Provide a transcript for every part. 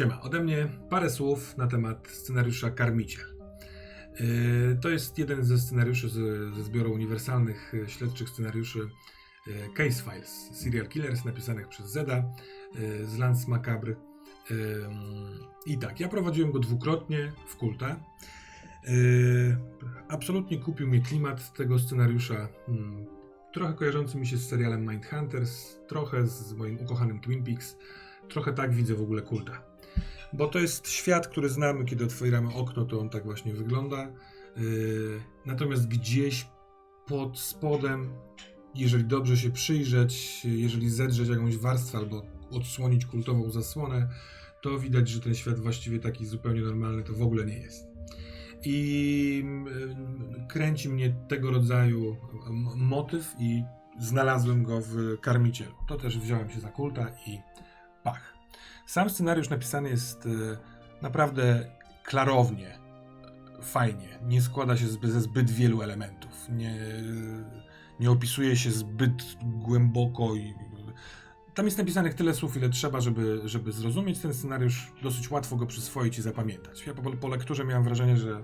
Siema, ode mnie parę słów na temat scenariusza Karmiciel. Yy, To jest jeden ze scenariuszy ze zbioru uniwersalnych yy, śledczych scenariuszy yy, Case Files, Serial Killers napisanych przez Zeda z Lance Macabre. I tak, ja prowadziłem go dwukrotnie w kulta. Absolutnie kupił mnie klimat tego scenariusza. mm, Trochę kojarzący mi się z serialem Mindhunters, trochę z moim ukochanym Twin Peaks, trochę tak widzę w ogóle kulta. Bo to jest świat, który znamy, kiedy otwieramy okno, to on tak właśnie wygląda. Yy, natomiast gdzieś pod spodem, jeżeli dobrze się przyjrzeć, jeżeli zedrzeć jakąś warstwę albo odsłonić kultową zasłonę, to widać, że ten świat właściwie taki zupełnie normalny to w ogóle nie jest. I mm, kręci mnie tego rodzaju motyw i znalazłem go w Karmicielu. To też wziąłem się za kulta i pach. Sam scenariusz napisany jest e, naprawdę klarownie, fajnie. Nie składa się ze zbyt wielu elementów. Nie, nie opisuje się zbyt głęboko i tam jest napisanych tyle słów, ile trzeba, żeby, żeby zrozumieć ten scenariusz. Dosyć łatwo go przyswoić i zapamiętać. Ja po, po lekturze miałem wrażenie, że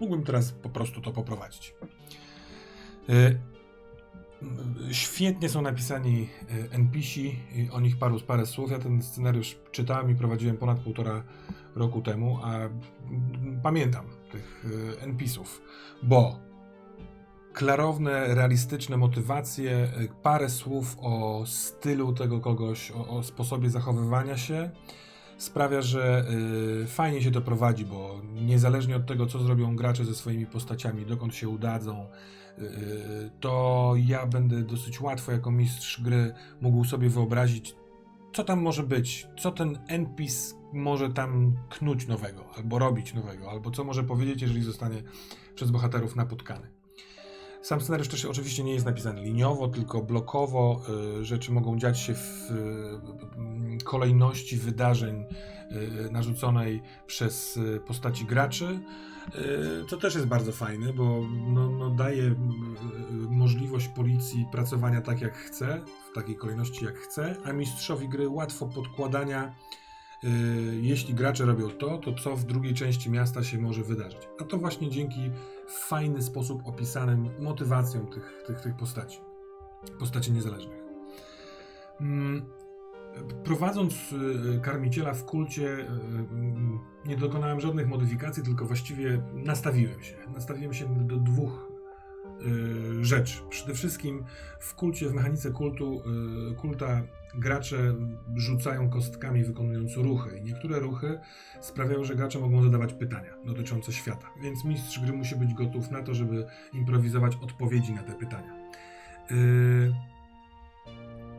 mógłbym teraz po prostu to poprowadzić. E, Świetnie są napisani e, NPC, i o nich paru parę słów. Ja ten scenariusz czytałem i prowadziłem ponad półtora roku temu, a mm, pamiętam tych e, NPC-ów, bo klarowne, realistyczne motywacje, e, parę słów o stylu tego kogoś, o, o sposobie zachowywania się sprawia, że y, fajnie się to prowadzi, bo niezależnie od tego, co zrobią gracze ze swoimi postaciami, dokąd się udadzą, to ja będę dosyć łatwo jako mistrz gry mógł sobie wyobrazić, co tam może być, co ten NPC może tam knuć nowego, albo robić nowego, albo co może powiedzieć, jeżeli zostanie przez bohaterów napotkany. Sam scenariusz też oczywiście nie jest napisany liniowo, tylko blokowo. y, Rzeczy mogą dziać się w y, kolejności wydarzeń narzuconej przez postaci graczy. Y, To też jest bardzo fajne, bo no, no daje y, możliwość policji pracowania tak jak chce, w takiej kolejności jak chce, a mistrzowi gry łatwo podkładania y, jeśli gracze robią to, to co w drugiej części miasta się może wydarzyć. A to właśnie dzięki w fajny sposób opisanym motywacjom tych, tych, tych postaci. Postaci niezależnych. Prowadząc y, karmiciela w kulcie, y, mm, nie dokonałem żadnych modyfikacji, tylko właściwie nastawiłem się. Nastawiłem się do dwóch y, rzeczy. Przede wszystkim w kulcie, w mechanice kultu, y, kulta gracze rzucają kostkami wykonując ruchy. I niektóre ruchy sprawiają, że gracze mogą zadawać pytania dotyczące świata. Więc mistrz gry musi być gotów na to, żeby improwizować odpowiedzi na te pytania.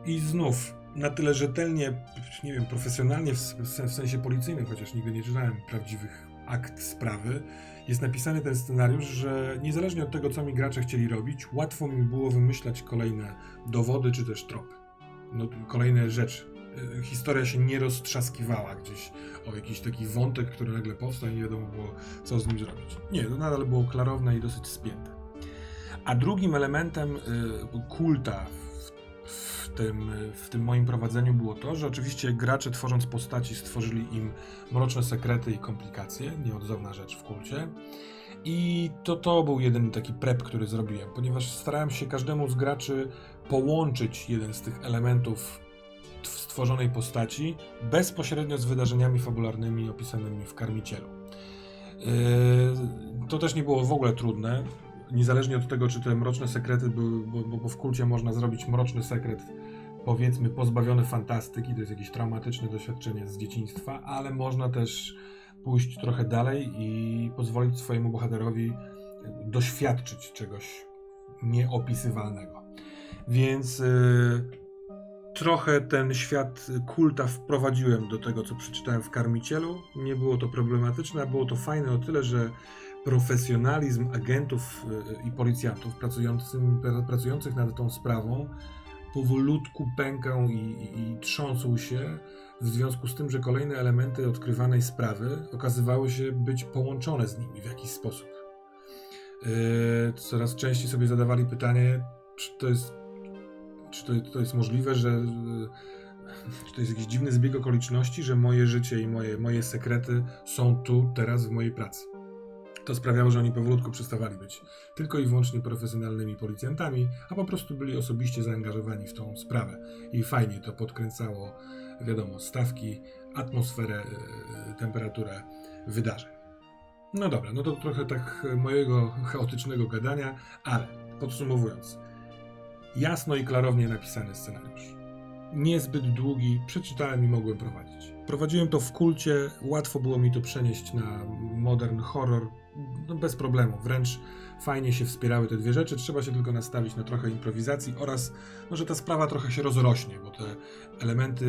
I znów, na tyle rzetelnie, nie wiem, profesjonalnie, w, sensie policyjnym, chociaż nigdy nie czytałem prawdziwych akt sprawy, jest napisany ten scenariusz, że niezależnie od tego, co mi gracze chcieli robić, łatwo mi było wymyślać kolejne dowody czy też tropy. No, kolejne rzeczy. Yy, Historia się nie roztrzaskiwała gdzieś o jakiś taki wątek, który nagle powstał i nie wiadomo było, co z nim zrobić. Nie, to nadal było klarowne i dosyć spięte. A drugim elementem y, kulta tym, w tym moim prowadzeniu było to, że oczywiście gracze tworząc postaci stworzyli im mroczne sekrety i komplikacje, nieodzowna rzecz w kulcie. I to to był jeden taki prep, który zrobiłem, ponieważ starałem się każdemu z graczy połączyć jeden z tych elementów stworzonej postaci bezpośrednio z wydarzeniami fabularnymi opisanymi w Karmicielu. Yy, To też nie było w ogóle trudne, niezależnie od tego, czy te mroczne sekrety były, bo, bo- bo w kulcie można zrobić mroczny sekret, powiedzmy pozbawiony fantastyki, to jest jakieś traumatyczne doświadczenie z dzieciństwa, ale można też pójść trochę dalej i pozwolić swojemu bohaterowi doświadczyć czegoś nieopisywalnego. Więc yy, trochę ten świat kulta wprowadziłem do tego, co przeczytałem w Karmicielu. Nie było to problematyczne, a było to fajne o tyle, że profesjonalizm agentów y, i policjantów pracujących nad tą sprawą powolutku pękał i, i, i trząsł się w związku z tym, że kolejne elementy odkrywanej sprawy okazywały się być połączone z nimi w jakiś sposób. Yy, coraz częściej sobie zadawali pytanie, czy to jest, czy to, to jest możliwe, że czy to jest jakiś dziwny zbieg okoliczności, że moje życie i moje, moje sekrety są tu, teraz w mojej pracy. To sprawiało, że oni powolutku przestawali być tylko i wyłącznie profesjonalnymi policjantami, a po prostu byli osobiście zaangażowani w tą sprawę. I fajnie to podkręcało, wiadomo, stawki, atmosferę, yy, temperaturę wydarzeń. No dobra, no to trochę tak mojego chaotycznego gadania, ale podsumowując, jasno i klarownie napisany scenariusz. Niezbyt długi, przeczytałem i mogłem prowadzić. Prowadziłem to w kulcie, łatwo było mi to przenieść na modern horror, no bez problemu. Wręcz fajnie się wspierały te dwie rzeczy. Trzeba się tylko nastawić na trochę improwizacji oraz, no, że ta sprawa trochę się rozrośnie, bo te elementy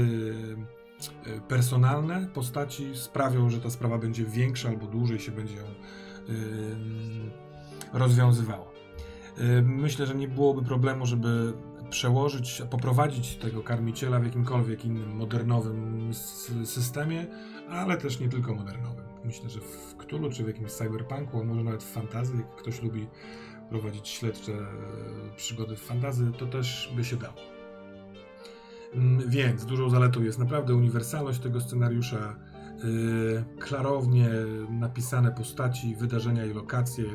e, personalne postaci sprawią, że ta sprawa będzie większa albo dłużej się będzie ją ym, rozwiązywała. Ym, Myślę, że nie byłoby problemu, żeby przełożyć, poprowadzić tego karmiciela w jakimkolwiek innym modernowym systemie, ale też nie tylko modernowym. Myślę, że w Cthulhu czy w jakimś cyberpunku, a może nawet w fantazji, jak ktoś lubi prowadzić śledcze e, przygody w fantazy, to też by się dało. Mm, Więc dużą zaletą jest naprawdę uniwersalność tego scenariusza, klarownie napisane postaci, wydarzenia i lokacje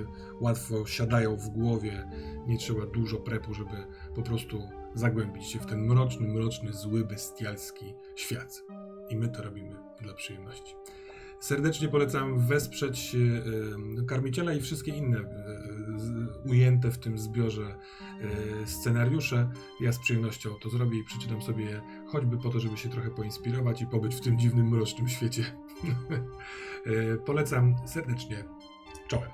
łatwo siadają w głowie, nie trzeba dużo prepu, żeby po prostu zagłębić się w ten mroczny, mroczny, zły, bestialski świat. I my to robimy dla przyjemności. Serdecznie polecam wesprzeć yy, Karmiciela i wszystkie inne z- ujęte w tym zbiorze scenariusze. Ja z przyjemnością to zrobię i przeczytam sobie je, choćby po to, żeby się trochę poinspirować i pobyć w tym dziwnym, mrocznym świecie. Polecam serdecznie. Czołem.